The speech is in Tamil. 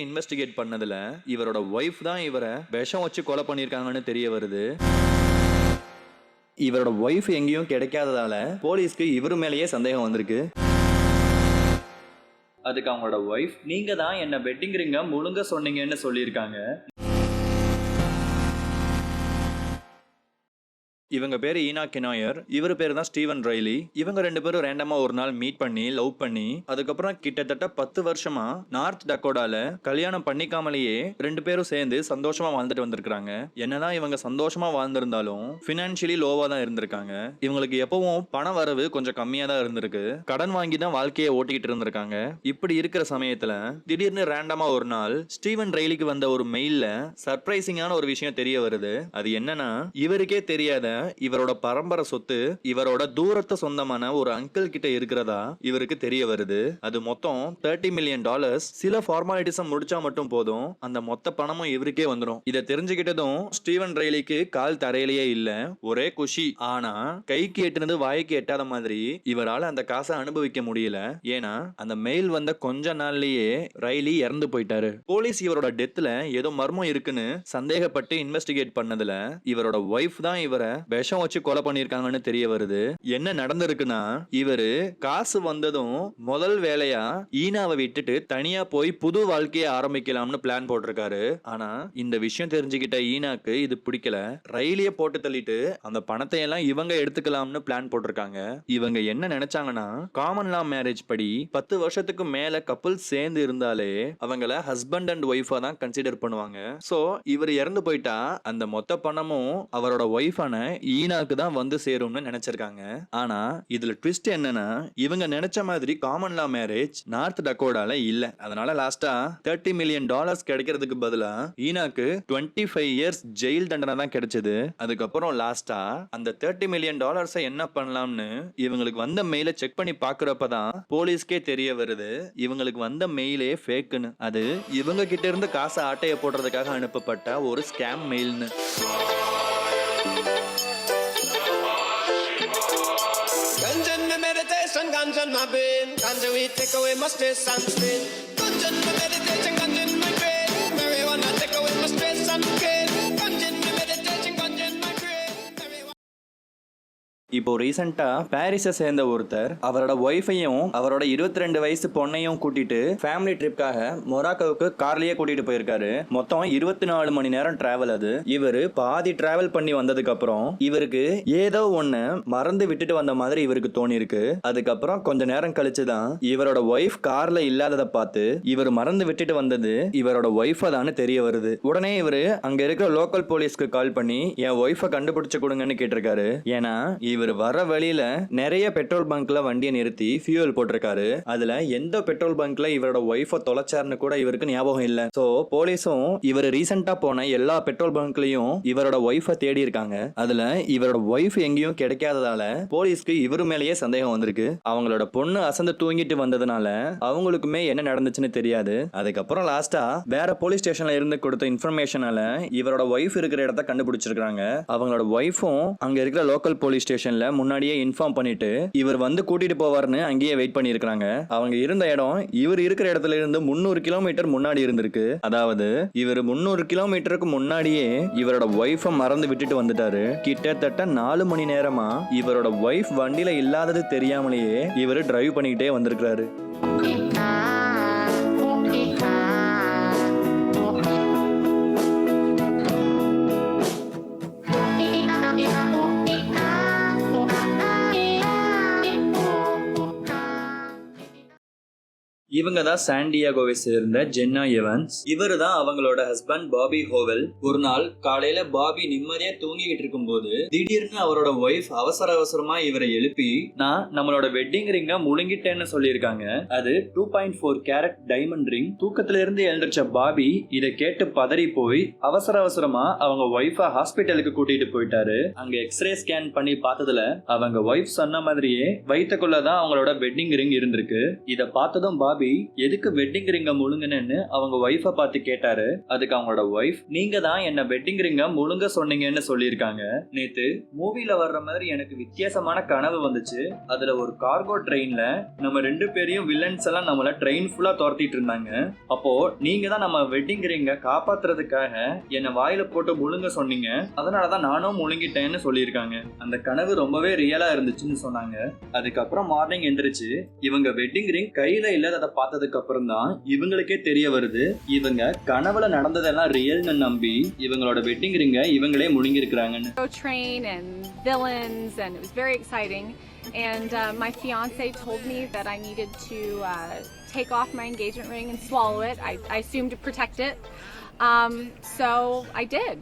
இன்வெஸ்டிகேட் பண்ணதுல இவரோட ஒய்ஃப் தான் இவரை விஷம் வச்சு கொலை பண்ணியிருக்காங்கன்னு தெரிய வருது. இவரோட ஒய்ஃப் எங்கேயும் கிடைக்காததால போலீஸ்க்கு இவர் மேலேயே சந்தேகம் வந்திருக்கு. அதுக்கு அவங்களோட ஒய்ஃப் நீங்க தான் என்ன வெட்டிங் ரிங்க முழுங்க சொன்னீங்கன்னு சொல்லியிருக்காங்க. இவங்க பேர் ஈனா கினாயர் இவர் பேர் தான் ஸ்டீவன் ரைலி. இவங்க ரெண்டு பேரும் ரேண்டமா ஒரு நாள் மீட் பண்ணி லவ் பண்ணி அதுக்கப்புறம் கிட்டத்தட்ட பத்து வருஷமா நார்த் டக்கோடால கல்யாணம் பண்ணிக்காமலேயே ரெண்டு பேரும் சேர்ந்து சந்தோஷமா வாழ்ந்துட்டு வந்திருக்காங்க என்னதான் இவங்க சந்தோஷமா வாழ்ந்திருந்தாலும் பினான்சியலி லோவா தான் இருந்திருக்காங்க. இவங்களுக்கு எப்பவும் பண வரவு கொஞ்சம் கம்மியா தான் இருந்திருக்கு. கடன் வாங்கி தான் வாழ்க்கையை ஓட்டிக்கிட்டு இருந்திருக்காங்க. இப்படி இருக்கிற சமயத்துல திடீர்னு ரேண்டமா ஒரு நாள் ஸ்டீவன் ரெய்லிக்கு வந்த ஒரு மெயில்ல சர்ப்ரைசிங்கான ஒரு விஷயம் தெரிய வருது. அது என்னன்னா இவருக்கே தெரியாத இவரோட பரம்பரை சொத்து இவரோட தூரத்தை சொந்தமான ஒரு அங்கிள் கிட்ட இருக்கிறதா இவருக்கு தெரிய வருது. அது மொத்தம் தேர்ட்டி மில்லியன் டாலர்ஸ் சில ஃபார்மாலிட்டிஸை முடிச்சா மட்டும் போதும். அந்த மொத்த பணமும் இவருக்கே வந்துடும் இதை தெரிஞ்சுக்கிட்டதும் ஸ்டீவன் ரெய்லிக்கு கால் தரையிலேயே இல்ல. ஒரே குஷி. ஆனா கைக்கு எட்டுனது வாய்க்கு எட்டாத மாதிரி இவரால் அந்த காசை அனுபவிக்க முடியல. ஏன்னா அந்த மெயில் வந்த கொஞ்ச நாள்லயே ரைலி இறந்து போயிட்டாரு. போலீஸ் இவரோட டெத்ல ஏதோ மர்மம் இருக்குன்னு சந்தேகப்பட்டு இன்வெஸ்டிகேட் பண்ணதுல இவரோட ஒய்ஃப் தான் இவரை விஷம் வச்சு கொலை பண்ணிருக்காங்கன்னு தெரிய வருது. என்ன நடந்திருக்குன்னா இவரு காசு வந்ததும் முதல் வேலையா ஈனாவை விட்டுட்டு தனியா போய் புது வாழ்க்கையை ஆரம்பிக்கலாம்னு பிளான் போட்டிருக்காரு. ஆனா இந்த விஷயம் தெரிஞ்சுக்கிட்ட ஈனாக்கு இது பிடிக்கல. ரயிலிய போட்டு தள்ளிட்டு அந்த பணத்தை எல்லாம் இவங்க எடுத்துக்கலாம்னு பிளான் போட்டிருக்காங்க. இவங்க என்ன நினைச்சாங்கன்னா காமன் லா மேரேஜ் படி பத்து வருஷத்துக்கு மேல கப்பல் சேர்ந்து இருந்தாலே அவங்கள ஹஸ்பண்ட் அண்ட் ஒய்ஃபா தான் கன்சிடர் பண்ணுவாங்க. சோ இவர் இறந்து போயிட்டா அந்த மொத்த பணமும் அவரோட ஒய்ஃபான ஈனாக்கு தான் வந்து சேரும்னு நினைச்சிருக்காங்க. ஆனா இதுல ட்விஸ்ட் என்னன்னா இவங்க நினைச்ச மாதிரி காமன் லா மேரேஜ் நார்த் டக்கோடால இல்ல. அதனால லாஸ்டா தேர்ட்டி மில்லியன் டாலர்ஸ் கிடைக்கிறதுக்கு பதிலா ஈனாக்கு டுவெண்ட்டி ஃபைவ் இயர்ஸ் ஜெயில் தண்டனை தான் கிடைச்சது. அதுக்கப்புறம் லாஸ்டா அந்த தேர்ட்டி மில்லியன் டாலர்ஸை என்ன பண்ணலாம்னு இவங்களுக்கு வந்த மெயிலை செக் பண்ணி பாக்குறப்ப தான் போலீஸ்க்கே தெரிய வருது. இவங்களுக்கு வந்த மெயிலே ஃபேக்குன்னு அது இவங்க கிட்ட இருந்து காசை ஆட்டைய போடுறதுக்காக அனுப்பப்பட்ட ஒரு ஸ்கேம் மெயில்னு ganja in my brain. Ganja we take away my stress and strain. Ganja my meditation, ganja இப்போ ரீசெண்டா பாரிஸை சேர்ந்த ஒருத்தர் அவரோட ஒய்ஃபையும் அவரோட இருபத்தி ரெண்டு வயசு பொண்ணையும் கூட்டிட்டு ஃபேமிலி ட்ரிப்காக மொராக்கோவுக்கு கார்லயே கூட்டிட்டு போயிருக்காரு. மொத்தம் இருபத்தி நாலு மணி நேரம் டிராவல் அது. இவரு பாதி டிராவல் பண்ணி வந்ததுக்கு அப்புறம் இவருக்கு ஏதோ ஒண்ணு மறந்து விட்டுட்டு வந்த மாதிரி இவருக்கு தோணி இருக்கு அதுக்கப்புறம் கொஞ்ச நேரம் கழிச்சு தான் இவரோட ஒய்ஃப் கார்ல இல்லாததை பார்த்து இவர் மறந்து விட்டுட்டு வந்தது இவரோட ஒய்ஃபை தான் தெரிய வருது. உடனே இவரு அங்க இருக்கிற லோக்கல் போலீஸ்க்கு கால் பண்ணி என் ஒய்ஃபை கண்டுபிடிச்சு கொடுங்கன்னு கேட்டிருக்காரு. ஏன்னா இவர் இவர் வர வழியில நிறைய பெட்ரோல் பங்க்ல வண்டியை நிறுத்தி ஃபியூல் போட்டிருக்காரு. அதுல எந்த பெட்ரோல் பங்க்ல இவரோட ஒய்ஃபை தொலைச்சாருன்னு கூட இவருக்கு ஞாபகம் இல்ல. சோ போலீஸும் இவர் ரீசெண்டா போன எல்லா பெட்ரோல் பங்க்லயும் இவரோட ஒய்ஃபை தேடி இருக்காங்க. அதுல இவரோட ஒய்ஃப் எங்கேயும் கிடைக்காததால போலீஸ்க்கு இவரு மேலேயே சந்தேகம் வந்திருக்கு. அவங்களோட பொண்ணு அசந்து தூங்கிட்டு வந்ததுனால அவங்களுக்குமே என்ன நடந்துச்சுன்னு தெரியாது. அதுக்கப்புறம் லாஸ்டா வேற போலீஸ் ஸ்டேஷன்ல இருந்து கொடுத்த இன்ஃபர்மேஷனால இவரோட ஒய்ஃப் இருக்கிற இடத்த கண்டுபிடிச்சிருக்காங்க அவங்களோட ஒய்ஃபும் அங்க இருக்கிற லோக்கல் போலீஸ் ஸ்டேஷன் ஸ்டேஷன்ல முன்னாடியே இன்ஃபார்ம் பண்ணிட்டு இவர் வந்து கூட்டிட்டு போவார்னு அங்கேயே வெயிட் பண்ணியிருக்காங்க அவங்க இருந்த இடம் இவர் இருக்கிற இடத்துல இருந்து முந்நூறு கிலோமீட்டர் முன்னாடி இருந்திருக்கு. அதாவது இவர் முந்நூறு கிலோமீட்டருக்கு முன்னாடியே இவரோட ஒய்ஃபை மறந்து விட்டுட்டு வந்துட்டாரு. கிட்டத்தட்ட நாலு மணி நேரமா இவரோட ஒய்ஃப் வண்டியில இல்லாதது தெரியாமலேயே இவர் டிரைவ் பண்ணிக்கிட்டே வந்திருக்கிறாரு. இவங்க தான் சாண்டியாகோவை சேர்ந்த ஜென்னா எவன்ஸ் இவர் தான் அவங்களோட ஹஸ்பண்ட் பாபி ஹோவல் ஒரு நாள் காலையில பாபி நிம்மதியா தூங்கிக்கிட்டு இருக்கும்போது திடீர்னு அவரோட ஒய்ஃப் அவசர அவசரமா இவரை எழுப்பி நான் நம்மளோட வெட்டிங் ரிங்க முழுங்கிட்டேன்னு சொல்லியிருக்காங்க. அது two point four carat diamond ring தூக்கத்துல இருந்து எழுந்திரிச்ச பாபி இதை கேட்டு பதறி போய் அவசர அவசரமா அவங்க ஒய்ஃபை ஹாஸ்பிட்டலுக்கு கூட்டிட்டு போயிட்டாரு. அங்க எக்ஸ்ரே ஸ்கேன் பண்ணி பார்த்ததுல அவங்க ஒய்ஃப் சொன்ன மாதிரியே வயிற்றுக்குள்ள தான் அவங்களோட வெட்டிங் ரிங் இருந்திருக்கு. இதை பார்த்ததும் பாபி சொல்லி எதுக்கு வெட்டிங் ரிங்க முழுங்கன்னு அவங்க ஒய்ஃபை பார்த்து கேட்டாரு. அதுக்கு அவங்களோட ஒய்ஃப் நீங்க தான் என்ன வெட்டிங் ரிங்க முழுங்க சொன்னீங்கன்னு சொல்லியிருக்காங்க. நேத்து மூவில வர்ற மாதிரி எனக்கு வித்தியாசமான கனவு வந்துச்சு. அதுல ஒரு கார்கோ ட்ரெயின்ல நம்ம ரெண்டு பேரையும் வில்லன்ஸ் எல்லாம் நம்மள ட்ரெயின் ஃபுல்லா துரத்திட்டு இருந்தாங்க. அப்போ நீங்க தான் நம்ம வெட்டிங் ரிங்க காப்பாத்துறதுக்காக என்ன வாயில போட்டு முழுங்க சொன்னீங்க. அதனாலதான் நானும் முழுங்கிட்டேன்னு சொல்லியிருக்காங்க. அந்த கனவு ரொம்பவே ரியலா இருந்துச்சுன்னு சொன்னாங்க. அதுக்கப்புறம் மார்னிங் எந்திரிச்சு இவங்க வெட்டிங் ரிங் கையில இல்லாததை பார்த்ததுக்கு அப்புறம் தான் இவங்களுக்கே தெரிய வருது இவங்க கனவுல நடந்ததெல்லாம் ரியல்னு நம்பி இவங்களோட வெட்டிங் ரிங்க இவங்களே முழுங்கிருக்கிறாங்கன்னு Go train and villains, and it was very exciting. And uh, my fiance told me that I needed to uh, take off my engagement ring and swallow it. I, I assumed to protect it. Um, so I did.